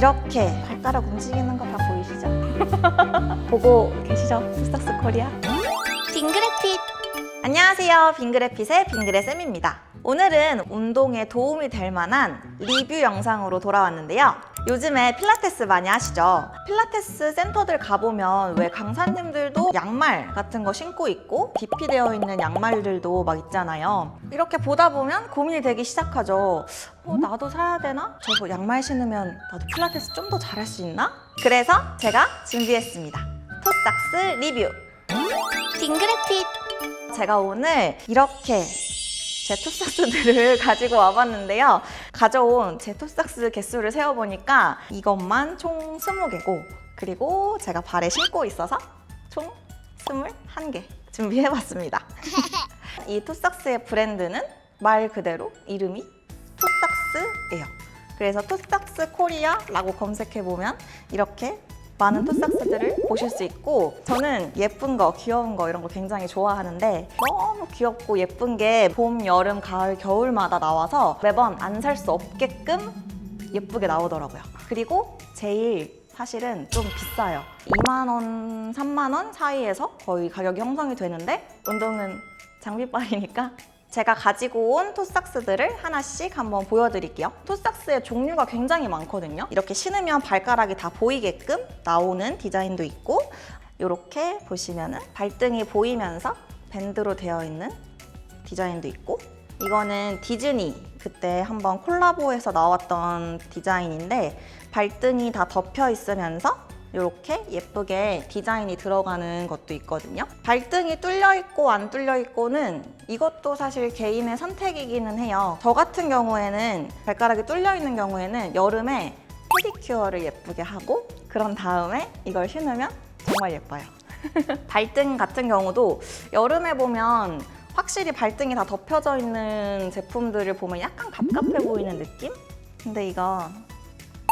이렇게 발가락 움직이는 거 다 보이시죠? 보고 계시죠? 투스타스 코리아? 빙그레핏 안녕하세요. 빙그레핏의 빙그레 쌤입니다. 오늘은 운동에 도움이 될 만한 리뷰 영상으로 돌아왔는데요. 요즘에 필라테스 많이 하시죠? 필라테스 센터들 가보면 왜 강사님들도 양말 같은 거 신고 있고 DP 되어 있는 양말들도 막 있잖아요. 이렇게 보다 보면 고민이 되기 시작하죠. 어, 나도 사야 되나? 저거 양말 신으면 나도 필라테스 좀 더 잘할 수 있나? 그래서 제가 준비했습니다. 토스닥스 리뷰. 빙그레핏 제가 오늘 이렇게 제 톱삭스들을 가지고 와봤는데요. 가져온 제 톱삭스 개수를 세어보니까 이것만 총 20개고 그리고 제가 발에 신고 있어서 총 21개 준비해봤습니다. 이 톱삭스의 브랜드는 말 그대로 이름이 톱삭스예요. 그래서 톱삭스 코리아라고 검색해보면 이렇게 많은 톱삭스들을 보실 수 있고 저는 예쁜 거, 귀여운 거 이런 거 굉장히 좋아하는데 너무 귀엽고 예쁜 게 봄, 여름, 가을, 겨울마다 나와서 매번 안 살 수 없게끔 예쁘게 나오더라고요. 그리고 제일 사실은 좀 비싸요. 2만 원, 3만 원 사이에서 거의 가격이 형성이 되는데 운동은 장비빨이니까 제가 가지고 온 토삭스들을 하나씩 한번 보여드릴게요. 토삭스의 종류가 굉장히 많거든요. 이렇게 신으면 발가락이 다 보이게끔 나오는 디자인도 있고 이렇게 보시면 은 발등이 보이면서 밴드로 되어 있는 디자인도 있고 이거는 디즈니 그때 한번 콜라보해서 나왔던 디자인인데 발등이 다 덮여 있으면서 이렇게 예쁘게 디자인이 들어가는 것도 있거든요. 발등이 뚫려 있고 안 뚫려 있고는 이것도 사실 개인의 선택이기는 해요. 저 같은 경우에는 발가락이 뚫려 있는 경우에는 여름에 페디큐어를 예쁘게 하고 그런 다음에 이걸 신으면 정말 예뻐요. 발등 같은 경우도 여름에 보면 확실히 발등이 다 덮여져 있는 제품들을 보면 약간 갑갑해 보이는 느낌? 근데 이거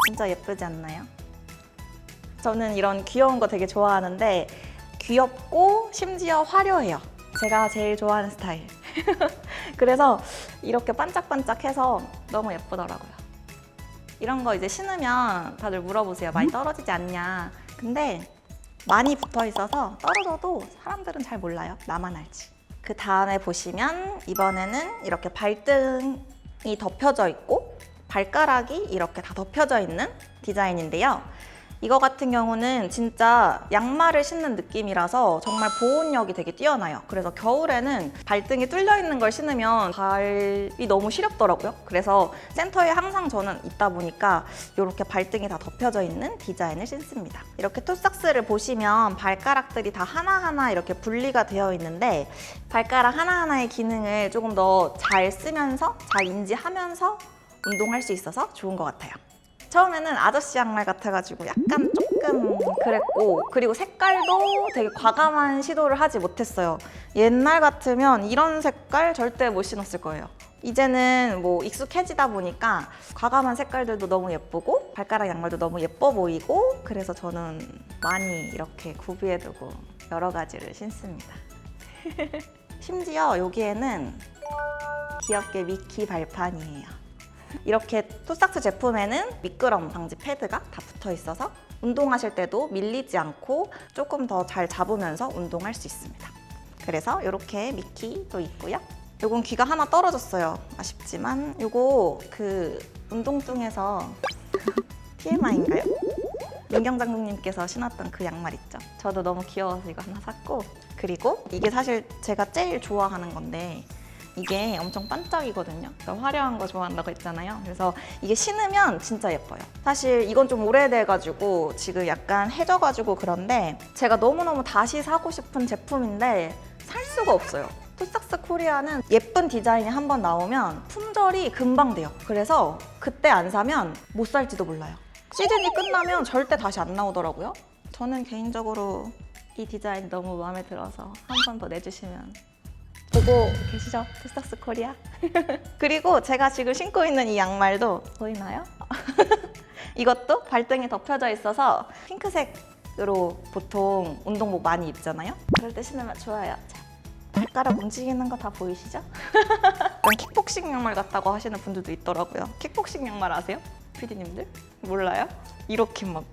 진짜 예쁘지 않나요? 저는 이런 귀여운 거 되게 좋아하는데 귀엽고 심지어 화려해요. 제가 제일 좋아하는 스타일. 그래서 이렇게 반짝반짝해서 너무 예쁘더라고요. 이런 거 이제 신으면 다들 물어보세요. 많이 떨어지지 않냐. 근데 많이 붙어 있어서 떨어져도 사람들은 잘 몰라요. 나만 알지. 그 다음에 보시면 이번에는 이렇게 발등이 덮여져 있고 발가락이 이렇게 다 덮여져 있는 디자인인데요. 이거 같은 경우는 진짜 양말을 신는 느낌이라서 정말 보온력이 되게 뛰어나요. 그래서 겨울에는 발등이 뚫려 있는 걸 신으면 발이 너무 시렵더라고요. 그래서 센터에 항상 저는 있다 보니까 이렇게 발등이 다 덮여져 있는 디자인을 신습니다. 이렇게 토삭스를 보시면 발가락들이 다 하나하나 이렇게 분리가 되어 있는데 발가락 하나하나의 기능을 조금 더 잘 쓰면서 잘 인지하면서 운동할 수 있어서 좋은 것 같아요. 처음에는 아저씨 양말 같아가지고 약간 조금 그랬고 그리고 색깔도 되게 과감한 시도를 하지 못했어요. 옛날 같으면 이런 색깔 절대 못 신었을 거예요. 이제는 뭐 익숙해지다 보니까 과감한 색깔들도 너무 예쁘고 발가락 양말도 너무 예뻐 보이고 그래서 저는 많이 이렇게 구비해두고 여러 가지를 신습니다. 심지어 여기에는 귀엽게 미키 발판이에요. 이렇게 토삭스 제품에는 미끄럼 방지 패드가 다 붙어 있어서 운동하실 때도 밀리지 않고 조금 더 잘 잡으면서 운동할 수 있습니다. 그래서 이렇게 미키도 있고요. 요건 귀가 하나 떨어졌어요. 아쉽지만 요거 그 운동 중에서 TMI인가요? 민경 장군님께서 신었던 그 양말 있죠? 저도 너무 귀여워서 이거 하나 샀고 그리고 이게 사실 제가 제일 좋아하는 건데 이게 엄청 반짝이거든요. 그러니까 화려한 거 좋아한다고 했잖아요. 그래서 이게 신으면 진짜 예뻐요. 사실 이건 좀 오래돼가지고 지금 약간 해져가지고 그런데 제가 너무너무 다시 사고 싶은 제품인데 살 수가 없어요. 토삭스 코리아는 예쁜 디자인이 한 번 나오면 품절이 금방 돼요. 그래서 그때 안 사면 못 살지도 몰라요. 시즌이 끝나면 절대 다시 안 나오더라고요. 저는 개인적으로 이 디자인 너무 마음에 들어서 한 번 더 내주시면 보고 계시죠? 토스닥스 코리아. 그리고 제가 지금 신고 있는 이 양말도 보이나요? 이것도 발등에 덮여져 있어서 핑크색으로 보통 운동복 많이 입잖아요. 그럴 때 신으면 좋아요. 자, 발가락 움직이는 거 다 보이시죠? 킥복싱 양말 같다고 하시는 분들도 있더라고요. 킥복싱 양말 아세요? 피디님들 몰라요? 이렇게 막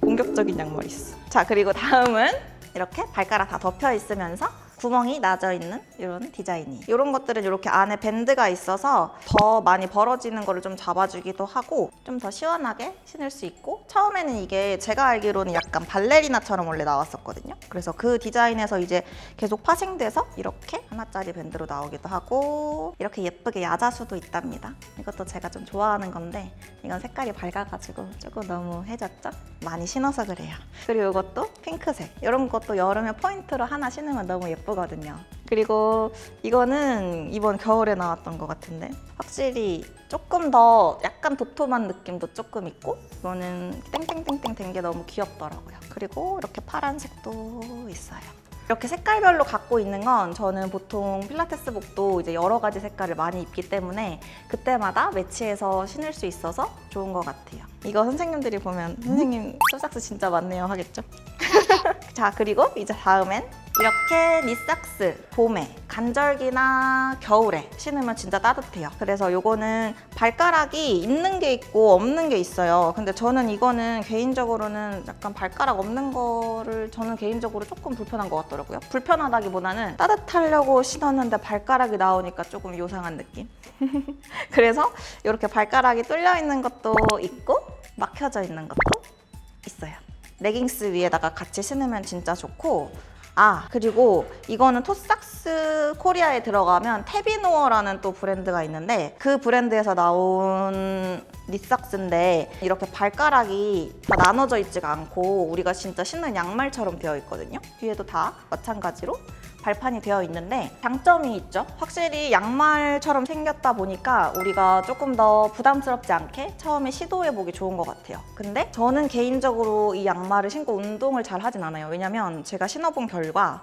공격적인 양말이 있어. 자 그리고 다음은 이렇게 발가락 다 덮여 있으면서 구멍이 나져 있는 이런 디자인이. 이런 것들은 이렇게 안에 밴드가 있어서 더 많이 벌어지는 거를 좀 잡아주기도 하고 좀 더 시원하게 신을 수 있고 처음에는 이게 제가 알기로는 약간 발레리나처럼 원래 나왔었거든요. 그래서 그 디자인에서 이제 계속 파생돼서 이렇게 하나짜리 밴드로 나오기도 하고 이렇게 예쁘게 야자수도 있답니다. 이것도 제가 좀 좋아하는 건데 이건 색깔이 밝아가지고 조금 너무 해졌죠? 많이 신어서 그래요. 그리고 이것도 핑크색. 이런 것도 여름에 포인트로 하나 신으면 너무 예쁘 거든요. 그리고 이거는 이번 겨울에 나왔던 것 같은데 확실히 조금 더 약간 도톰한 느낌도 조금 있고 이거는 땡땡땡땡 된 게 너무 귀엽더라고요. 그리고 이렇게 파란색도 있어요. 이렇게 색깔별로 갖고 있는 건 저는 보통 필라테스복도 이제 여러 가지 색깔을 많이 입기 때문에 그때마다 매치해서 신을 수 있어서 좋은 것 같아요. 이거 선생님들이 보면 선생님 쇼삭스 진짜 많네요 하겠죠? 자 그리고 이제 다음엔 이렇게 니삭스 봄에 간절기나 겨울에 신으면 진짜 따뜻해요. 그래서 요거는 발가락이 있는 게 있고 없는 게 있어요. 근데 저는 이거는 개인적으로는 약간 발가락 없는 거를 저는 개인적으로 조금 불편한 것 같더라고요. 불편하다기보다는 따뜻하려고 신었는데 발가락이 나오니까 조금 요상한 느낌. 그래서 이렇게 발가락이 뚫려 있는 것도 있고 막혀져 있는 것도 있어요. 레깅스 위에다가 같이 신으면 진짜 좋고 아 그리고 이거는 토삭스 코리아에 들어가면 테비노어라는 또 브랜드가 있는데 그 브랜드에서 나온 니삭스인데 이렇게 발가락이 다 나눠져 있지가 않고 우리가 진짜 신는 양말처럼 되어 있거든요. 뒤에도 다 마찬가지로 발판이 되어 있는데 장점이 있죠. 확실히 양말처럼 생겼다 보니까 우리가 조금 더 부담스럽지 않게 처음에 시도해보기 좋은 것 같아요. 근데 저는 개인적으로 이 양말을 신고 운동을 잘 하진 않아요. 왜냐면 제가 신어본 결과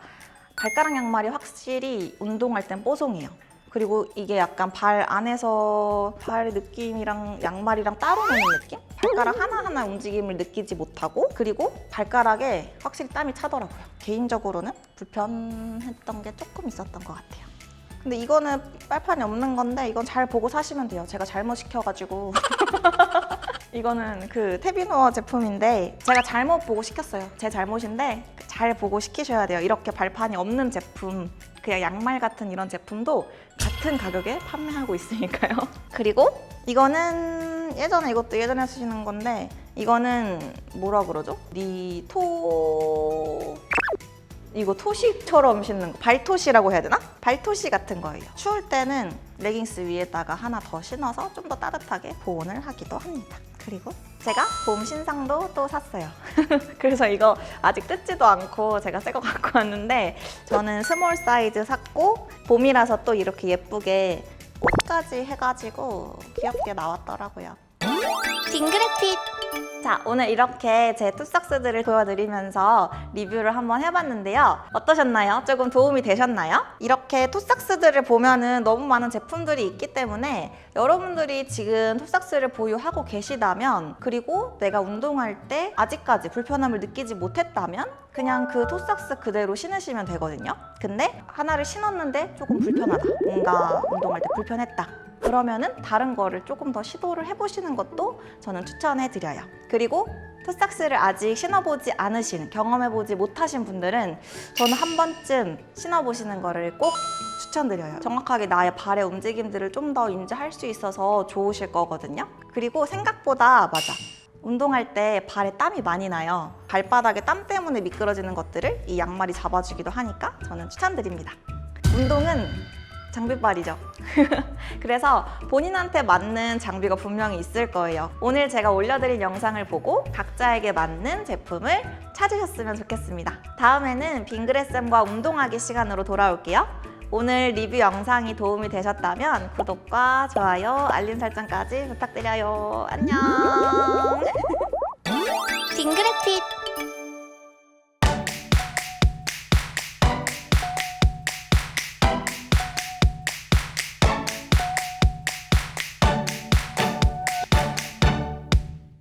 발가락 양말이 확실히 운동할 땐 뽀송해요. 그리고 이게 약간 발 안에서 발 느낌이랑 양말이랑 따로 노는 느낌? 발가락 하나하나 움직임을 느끼지 못하고 그리고 발가락에 확실히 땀이 차더라고요. 개인적으로는 불편했던 게 조금 있었던 것 같아요. 근데 이거는 빨판이 없는 건데 이건 잘 보고 사시면 돼요. 제가 잘못 시켜가지고 이거는 그 테비노어 제품인데 제가 잘못 보고 시켰어요. 제 잘못인데 잘 보고 시키셔야 돼요. 이렇게 발판이 없는 제품, 그냥 양말 같은 이런 제품도 같은 가격에 판매하고 있으니까요. 그리고 이거는 예전에 이것도 예전에 쓰시는 건데 이거는 뭐라 그러죠? 니토 이거 토시처럼 신는 거 발토시라고 해야 되나? 발토시 같은 거예요. 추울 때는 레깅스 위에다가 하나 더 신어서 좀 더 따뜻하게 보온을 하기도 합니다. 그리고 제가 봄 신상도 또 샀어요. 그래서 이거 아직 뜯지도 않고 제가 새 거 갖고 왔는데 저는 스몰 사이즈 샀고 봄이라서 또 이렇게 예쁘게 꽃까지 해가지고 귀엽게 나왔더라고요. 딩그레핏 자, 오늘 이렇게 제 투삭스들을 보여드리면서 리뷰를 한번 해봤는데요. 어떠셨나요? 조금 도움이 되셨나요? 이렇게 투삭스들을 보면은 너무 많은 제품들이 있기 때문에 여러분들이 지금 투삭스를 보유하고 계시다면 그리고 내가 운동할 때 아직까지 불편함을 느끼지 못했다면 그냥 그 토삭스 그대로 신으시면 되거든요. 근데 하나를 신었는데 조금 불편하다. 뭔가 운동할 때 불편했다. 그러면은 다른 거를 조금 더 시도를 해보시는 것도 저는 추천해 드려요. 그리고 토삭스를 아직 신어보지 않으신, 경험해보지 못하신 분들은 저는 한 번쯤 신어보시는 거를 꼭 추천드려요. 정확하게 나의 발의 움직임들을 좀 더 인지할 수 있어서 좋으실 거거든요. 그리고 생각보다 맞아. 운동할 때 발에 땀이 많이 나요. 발바닥에 땀 때문에 미끄러지는 것들을 이 양말이 잡아주기도 하니까 저는 추천드립니다. 운동은 장비빨이죠. 그래서 본인한테 맞는 장비가 분명히 있을 거예요. 오늘 제가 올려드린 영상을 보고 각자에게 맞는 제품을 찾으셨으면 좋겠습니다. 다음에는 빙그레쌤과 운동하기 시간으로 돌아올게요. 오늘 리뷰 영상이 도움이 되셨다면 구독과 좋아요, 알림 설정까지 부탁드려요. 안녕! 딩그레핏